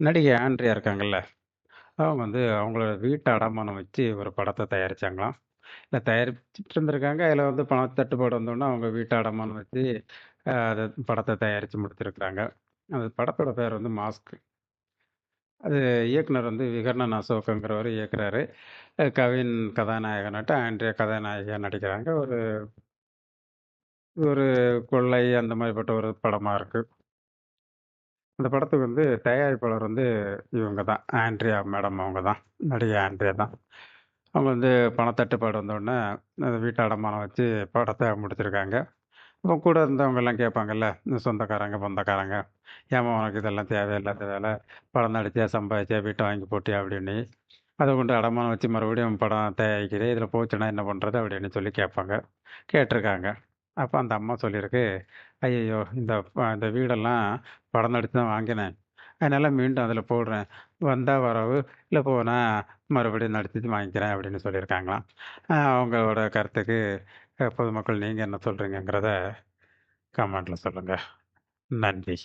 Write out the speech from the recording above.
நடிகை ஆண்ட்ரியா இருக்காங்கல்ல, அவங்க வந்து அவங்களோட வீட்ட அடமானம் வச்சு ஒரு படத்த தயாரிச்சாங்களாம். இல்ல தயாரிச்சுட்டு இருந்திருக்காங்க. அதில் வந்து பண தட்டுப்பாடு வந்தோனே அவங்க வீட்ட அடமானம் வச்சு அ அத படத்த தயாரிச்சு அந்த படத்தோட பேர் வந்து மாஸ்க். அது இயக்குனர் வந்து விகர்ணன் அசோக்ங்கிறவரு இயக்குறாரு. அ கவின் கதாநாயகனாட்ட, ஆண்ட்ரியா கதாநாயகியா நடிக்கிறாங்க. ஒரு ஒரு கொள்ளை அந்த மாரிப்பட்ட ஒரு படமா இருக்கு. அந்த படத்துக்கு வந்து தயாரிப்பாளர் வந்து இவங்க தான். ஆண்ட்ரியா மேடம் அவங்க தான். நடிகை ஆண்ட்ரியா தான். அவங்க வந்து பணத்தட்டுப்பாடு வந்தோடனே அந்த வீட்டு அடமானம் வச்சு படத்தை முடிச்சிருக்காங்க. அப்போ கூட இருந்தவங்கெல்லாம் கேட்பாங்கல்ல, இந்த சொந்தக்காரங்க, பந்தக்காரங்க, ஏமா உனக்கு இதெல்லாம் தேவையில்லாத வேலை படம் நடிச்சியா, சம்பாதிச்சியா, வீட்டை வாங்கி போட்டியா?" அப்படின்னு. அதை கொண்டு அடமானம் வச்சு மறுபடியும் படம் தயாரிக்கிறே, இதில் போச்சுன்னா என்ன பண்ணுறது அப்படின்னு சொல்லி கேட்பாங்க. கேட்டிருக்காங்க அப்போ அந்த அம்மா சொல்லியிருக்கு, "ஐயய்யோ! இந்த இந்த வீடெல்லாம் படம் எடுத்து தான் வாங்கினேன். அதனால் மீண்டும் அதில் போடுறேன். வந்தால் வரவு, இல்லை போனால் மறுபடியும் நடத்திட்டு வாங்கிக்கிறேன்." அப்படின்னு சொல்லியிருக்காங்களாம். அவங்களோட கருத்துக்கு பொதுமக்கள் நீங்கள் என்ன சொல்கிறீங்கிறத கமெண்ட்ல சொல்லுங்கள் நன்றி.